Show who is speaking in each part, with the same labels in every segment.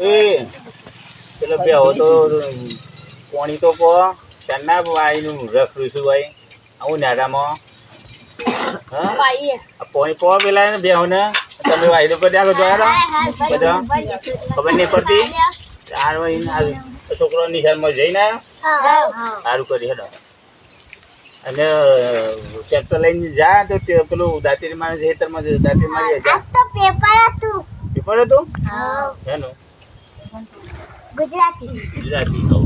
Speaker 1: એ પેલો બેહો તો પોણી તો પો ચારના આઈનું રખડું છું ભાઈ. આવું નાડામાં પોણી પો પેલા ને બેહો ને તમે વાયદો પર આગળ જોયા હતા બધા. ખબર નહીં પડતી? ચાર વાઈને આ છોકરો નિશાળમાં જઈને સારું કરી હેડો. અને ટ્રેક્ટર લઈને જા તો પેલું દાંતીર મારે ખેતરમાં દાંતીર મારી
Speaker 2: પેપર હતું.
Speaker 1: પેપર હતું? એનું
Speaker 2: ગુજરાતી.
Speaker 1: ગુજરાતી કહું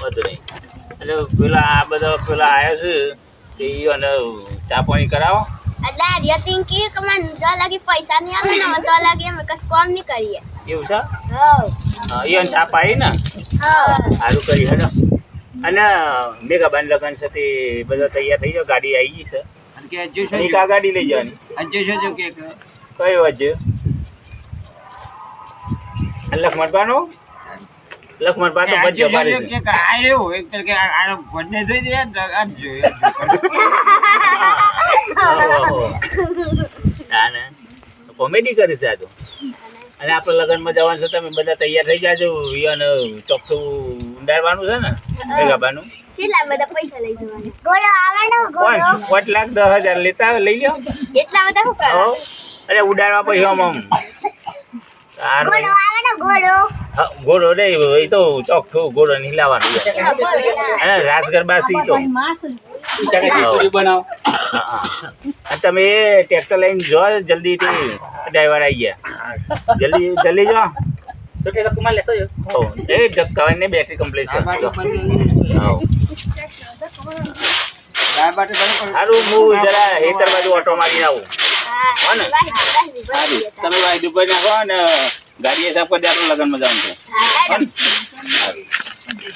Speaker 1: બધું નહીં. એટલે પેલા આ બધા પેલા આવ્યો છે તે અને ચા પાણી કરાવો.
Speaker 2: એટલે રિયતિંગ કે કે મને જો લાગી પૈસા નહીં આવે ને તો લાગી અમે કશ કામ નહીં કરીએ.
Speaker 1: એવું છે?
Speaker 2: હા.
Speaker 1: હા, અને ચા પાઈ ને?
Speaker 2: હા.
Speaker 1: સારું કરી હેડો. અને મેઘાબાન લગન છે તે બધા તૈયાર થઈ જાવ ગાડી આવી ગઈ છે.
Speaker 3: અને કે હજુ શું
Speaker 1: ગાડી લઈ જવાની.
Speaker 3: હજુ શું કે
Speaker 1: કઈ વજ્જે લખમણપાનો લખમણપા તો
Speaker 3: હજુ
Speaker 1: ભજ્યો
Speaker 3: શું કે આ રહ્યો એક કે આ ભજને જોઈ દે તો આ જ
Speaker 1: કોમેડી કરી છે આ તો. અને આપણે લગ્નમાં જવાનું છે તમે બધા તૈયાર થઈ જાજો. અને ચોખ્ખું ઊંડાડવાનું છે ને મેઘાબાનું
Speaker 2: કેટલા બધા પૈસા લઈ જવાના? ગોળો આવવાનો
Speaker 1: પાંચ પાંચ લાખ દસ હજાર લેતા લઈ જાઓ
Speaker 2: એટલા બધા.
Speaker 1: અરે ઉડાડવા પછી આમ આમ.
Speaker 2: ગોળો ગોળો.
Speaker 1: ઘોડો રે એ તો ચોખ્ખું ઘોડો નહીં લાવવાનું. છે. અને રાસ ગરબા સી તો. હા, હા. તમે ટ્રેક્ટર લઈને જો જલ્દીથી ડ્રાઈવર આવી ગયા. જલ્દી જલ્દી જો. એ ધક્કાવાની ને બેટરી કમ્પ્લીટ છે. સારું હું જરા હેતર બાજુ ઓટો મારી આવું. હો ને? તમે વાયદું કરી નાખો અને ગાડી સાફ કરી દે આપણે લગ્નમાં જવાનું છે.